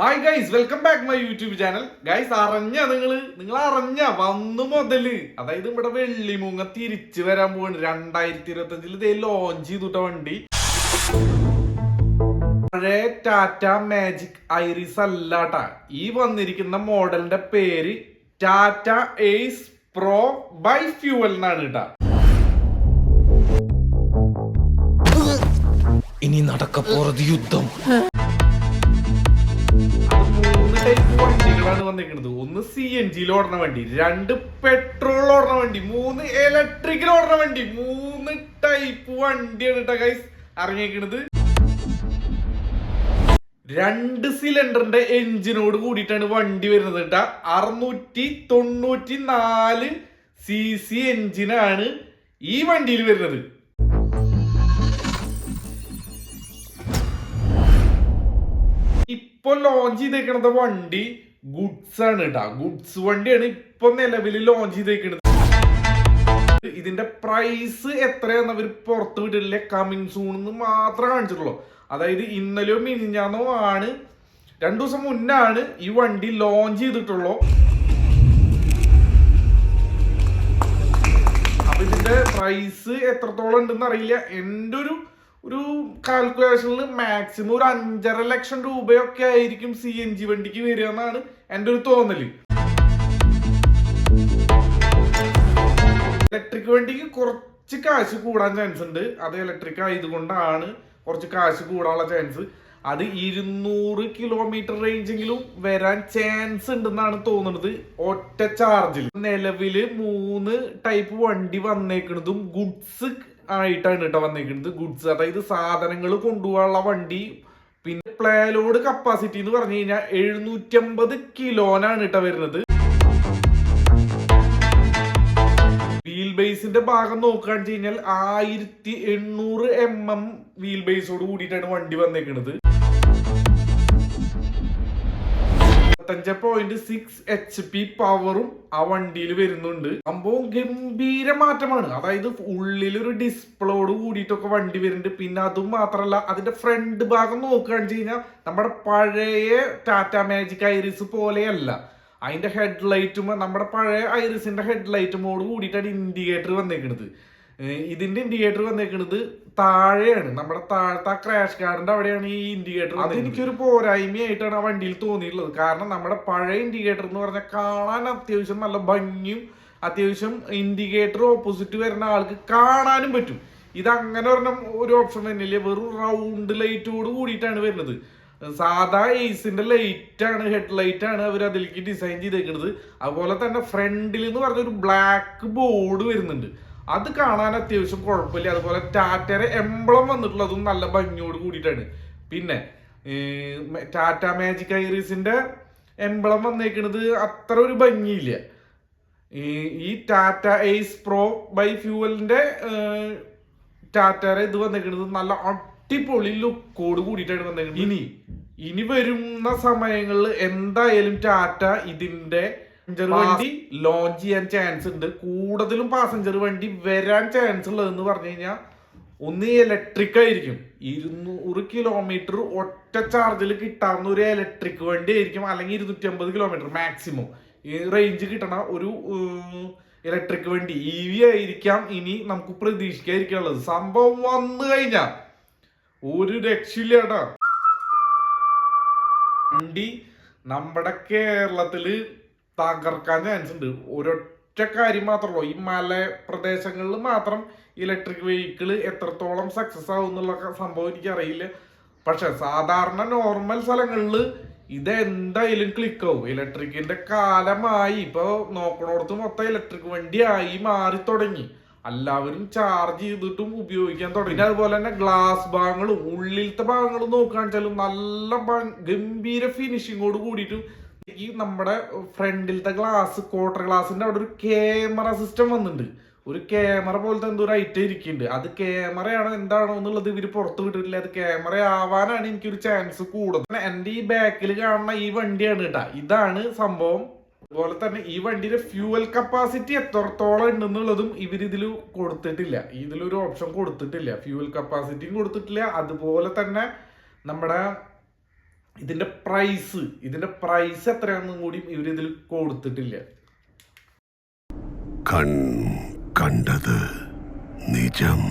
Hi guys welcome back my YouTube channel guys അറിഞ്ഞ നിങ്ങൾ നിങ്ങൾ അറിഞ്ഞ വന്നു മുതൽ. അതായത് ഇവിടെ വെള്ളിമുങ്ങ തിരിച്ചു വരാൻ പോവാണ്. രണ്ടായിരത്തി ഇരുപത്തി അഞ്ചിൽ ഇതേ ലോഞ്ച് ചെയ്തിട്ട വണ്ടി. പഴയ ടാറ്റ മാജിക് ഐറിസ് അല്ലാട്ട. ഈ വന്നിരിക്കുന്ന മോഡലിന്റെ പേര് Tata ace pro bi fuel എന്നാണ് കേട്ടാ. ഇനി നടക്കപ്പോറത് യുദ്ധം. വന്നിരിക്കുന്നത്. ഒന്ന് സി എൻ ജിയിൽ ഓടുന്ന വണ്ടി രണ്ട് പെട്രോൾ ഓടുന്ന വണ്ടി മൂന്ന് ഇലക്ട്രിക്കൽ ഓടുന്ന വണ്ടി മൂന്ന് ടൈപ്പ് വണ്ടിയാണ് കേട്ടോ ഗൈസ് ഇറങ്ങിയിരിക്കുന്നത് രണ്ട് സിലിണ്ടറിന്റെ എഞ്ചിനോട് കൂടിയിട്ടാണ് വണ്ടി വരുന്നത് കേട്ടാ അറുന്നൂറ്റി തൊണ്ണൂറ്റി നാല് സി സി എഞ്ചിനാണ് ഈ വണ്ടിയിൽ വരുന്നത്. ഇപ്പൊ ലോഞ്ച് ചെയ്തേക്കണത് വണ്ടി ഗുഡ്സ് ആണ് കേട്ടാ ഗുഡ്സ് വണ്ടിയാണ് ഇപ്പൊ നിലവിൽ ലോഞ്ച് ചെയ്തേക്കുന്നത് ഇതിന്റെ പ്രൈസ് എത്രയാന്ന് അവർ പുറത്ത് വിട്ടിട്ടില്ല? കമ്മിങ് സൂൺ എന്ന് മാത്രമേ കാണിച്ചിട്ടുള്ളൂ. അതായത് ഇന്നലെയോ മിനിഞ്ഞാന്നോ ആണ്. രണ്ടു ദിവസം മുന്നാണ് ഈ വണ്ടി ലോഞ്ച് ചെയ്തിട്ടുള്ളൂ. അപ്പൊ ഇതിന്റെ പ്രൈസ് എത്രത്തോളം ഉണ്ടെന്ന് അറിയില്ല. എന്റെ ഒരു ഒരു കാൽക്കുലേഷനിൽ മാക്സിമം ഒരു അഞ്ചര ലക്ഷം രൂപയൊക്കെ ആയിരിക്കും സി എൻ ജി വണ്ടിക്ക് വരിക എന്നാണ് എന്റെ ഒരു തോന്നൽ ഇലക്ട്രിക് വണ്ടിക്ക് കുറച്ച് കാശ് കൂടാൻ ചാൻസ് ഉണ്ട്. അത് ഇലക്ട്രിക് ആയതുകൊണ്ടാണ് കുറച്ച് കാശ് കൂടാനുള്ള ചാൻസ് അത് ഇരുന്നൂറ് കിലോമീറ്റർ റേഞ്ചെങ്കിലും വരാൻ ചാൻസ് ഉണ്ടെന്നാണ് തോന്നുന്നത്. ഒറ്റ ചാർജിൽ നിലവിൽ മൂന്ന് ടൈപ്പ് വണ്ടി വന്നേക്കുന്നതും ഗുഡ്സ് ആയിട്ടാണ് കേട്ടോ വന്നേക്കുന്നത് ഗുഡ്സ് അതായത് സാധനങ്ങൾ കൊണ്ടുപോകാനുള്ള വണ്ടി. പിന്നെ പ്ലേലോഡ് കപ്പാസിറ്റി എന്ന് പറഞ്ഞു കഴിഞ്ഞാൽ എഴുന്നൂറ്റമ്പത് കിലോനാണ് കേട്ടോ വരുന്നത്. വീൽ ബേസിന്റെ ഭാഗം നോക്കുകയാണെന്ന് വെച്ച് കഴിഞ്ഞാൽ ആയിരത്തി എണ്ണൂറ് എം എം വീൽ ബേസോട് കൂടിയിട്ടാണ് വണ്ടി വന്നേക്കുന്നത് ഇരുപത്തഞ്ച് പോയിന്റ് സിക്സ് എച്ച് പി പവറും ആ വണ്ടിയിൽ വരുന്നുണ്ട്. സംഭവം ഗംഭീര മാറ്റമാണ്. അതായത് ഉള്ളിലൊരു ഡിസ്പ്ലോട് കൂടിയിട്ടൊക്കെ വണ്ടി വരുന്നുണ്ട്. പിന്നെ അതും മാത്രമല്ല അതിന്റെ ഫ്രണ്ട് ഭാഗം നോക്കുകയാണെന്ന് വെച്ച് കഴിഞ്ഞാൽ നമ്മുടെ പഴയ ടാറ്റ മാജിക് ഐറിസ് പോലെയല്ല. അതിന്റെ ഹെഡ്ലൈറ്റും നമ്മുടെ പഴയ ഐറിസിന്റെ ഹെഡ്ലൈറ്റുമോട് കൂടിയിട്ടാണ് ഇൻഡിക്കേറ്റർ വന്നേക്കുന്നത് ഇതിന്റെ ഇൻഡിക്കേറ്റർ വന്നേക്കുന്നത് താഴെയാണ്. നമ്മുടെ താഴത്തെ ക്രാഷ് കാർഡിന്റെ അവിടെയാണ് ഈ ഇൻഡിക്കേറ്റർ അത് എനിക്കൊരു പോരായ്മയായിട്ടാണ് ആ വണ്ടിയിൽ തോന്നിയിട്ടുള്ളത്. കാരണം നമ്മുടെ പഴയ ഇൻഡിക്കേറ്റർ എന്ന് പറഞ്ഞാൽ കാണാൻ അത്യാവശ്യം നല്ല ഭംഗിയും അത്യാവശ്യം ഇൻഡിക്കേറ്റർ ഓപ്പോസിറ്റ് വരുന്ന ആൾക്ക് കാണാനും പറ്റും. ഇത് അങ്ങനെ ഒരെണ്ണം ഒരു ഓപ്ഷൻ തന്നെയല്ലേ? വെറും റൗണ്ട് ലൈറ്റോട് കൂടിയിട്ടാണ് വരുന്നത്. സാധാ എയ്സിന്റെ ലൈറ്റ് ആണ് ഹെഡ് ലൈറ്റ് ആണ് അവർ അതിലേക്ക് ഡിസൈൻ ചെയ്തേക്കുന്നത് അതുപോലെ തന്നെ ഫ്രണ്ടിൽ എന്ന് പറഞ്ഞ ഒരു ബ്ലാക്ക് ബോർഡ് വരുന്നുണ്ട്. അത് കാണാൻ അത്യാവശ്യം കുഴപ്പമില്ല. അതുപോലെ ടാറ്റയുടെ എംബ്ലം വന്നിട്ടുള്ളതും നല്ല ഭംഗിയോട് കൂടിയിട്ടാണ്. പിന്നെ ടാറ്റ മാജിക് ഐറീസിന്റെ എംബ്ലം വന്നേക്കുന്നത് അത്ര ഒരു ഭംഗിയില്ല. ഈ- ടാറ്റ എയ്സ് പ്രോ ബൈ ഫ്യൂവലിന്റെ ടാറ്റയുടെ ഇത് വന്നേക്കുന്നത് നല്ല അടിപൊളി ലുക്കോട് കൂടിയിട്ടാണ് വന്നേക്കുന്നത് ഇനി ഇനി വരുന്ന സമയങ്ങളിൽ എന്തായാലും ടാറ്റ ഇതിന്റെ പാസഞ്ചർ വണ്ടി ലോഞ്ച് ചെയ്യാൻ ചാൻസ് ഉണ്ട്. കൂടുതലും പാസഞ്ചർ വണ്ടി വരാൻ ചാൻസ് ഉള്ളതെന്ന് പറഞ്ഞു കഴിഞ്ഞാൽ ഒന്ന് ഇലക്ട്രിക് ആയിരിക്കും. ഇരുന്നൂറ് കിലോമീറ്റർ ഒറ്റ ചാർജിൽ കിട്ടാവുന്ന ഒരു ഇലക്ട്രിക് വണ്ടി ആയിരിക്കും. അല്ലെങ്കിൽ ഇരുന്നൂറ്റി അമ്പത് കിലോമീറ്റർ മാക്സിമം ഈ റേഞ്ച് കിട്ടണ ഒരു ഇലക്ട്രിക് വണ്ടി. ഇ വി ആയിരിക്കാം ഇനി നമുക്ക് പ്രതീക്ഷിക്കാതിരിക്കാനുള്ളത്. സംഭവം വന്നു കഴിഞ്ഞാൽ ഒരു രക്ഷയില്ല കേട്ടോ വണ്ടി നമ്മുടെ കേരളത്തിൽ തകർക്കാൻ ചാൻസ് ഉണ്ട്. ഒരൊറ്റ കാര്യം മാത്രമല്ലോ ഈ മല പ്രദേശങ്ങളിൽ മാത്രം ഇലക്ട്രിക് വെഹിക്കിൾ എത്രത്തോളം സക്സസ് ആവും എന്നുള്ള സംഭവം എനിക്കറിയില്ല. പക്ഷെ സാധാരണ നോർമൽ സ്ഥലങ്ങളിൽ ഇത് എന്തായാലും ക്ലിക്ക് ആവും ഇലക്ട്രിക്കിന്റെ കാലമായി ഇപ്പൊ നോക്കണോടത്ത് മൊത്തം ഇലക്ട്രിക് വണ്ടിയായി മാറി തുടങ്ങി. എല്ലാവരും ചാർജ് ചെയ്തിട്ടും ഉപയോഗിക്കാൻ തുടങ്ങി. അതുപോലെ തന്നെ ഗ്ലാസ് ഭാഗങ്ങളും ഉള്ളിലത്തെ ഭാഗങ്ങളും നോക്കുകയാണെച്ചാലും നല്ല ഭംഗ്- ഗംഭീര ഫിനിഷിങ്ങോട് കൂടിയിട്ടും ഈ നമ്മുടെ ഫ്രണ്ടിലത്തെ ഗ്ലാസ് ക്വാർട്ടർ ഗ്ലാസിന്റെ അവിടെ ഒരു ക്യാമറ സിസ്റ്റം വന്നിട്ടുണ്ട്. ഒരു ക്യാമറ പോലത്തെ എന്തോ ഒരു ഐറ്റം ഇരിക്കുന്നുണ്ട്. അത് ക്യാമറയാണോ എന്താണോ എന്നുള്ളത് ഇവർ പുറത്ത് വിട്ടിട്ടില്ല. അത് ക്യാമറ ആവാനാണ് എനിക്കൊരു ചാൻസ് കൂടുതൽ എന്റെ ഈ ബാക്കിൽ കാണുന്ന ഈ വണ്ടിയാണ് കേട്ടാ. ഇതാണ് സംഭവം. അതുപോലെ തന്നെ ഈ വണ്ടിയുടെ ഫ്യൂവൽ കപ്പാസിറ്റി എത്രത്തോളം ഉണ്ടെന്നുള്ളതും ഇവർ ഇതിൽ കൊടുത്തിട്ടില്ല. ഇതിലൊരു ഓപ്ഷൻ കൊടുത്തിട്ടില്ല. ഫ്യൂവൽ കപ്പാസിറ്റിയും കൊടുത്തിട്ടില്ല. അതുപോലെ തന്നെ നമ്മുടെ ഇതിന്റെ പ്രൈസ് ഇതിന്റെ പ്രൈസ് എത്രയാണെന്നും കൂടി ഇവരിതിൽ കൊടുത്തിട്ടില്ല. കൺ കണ്ടത് നിജം.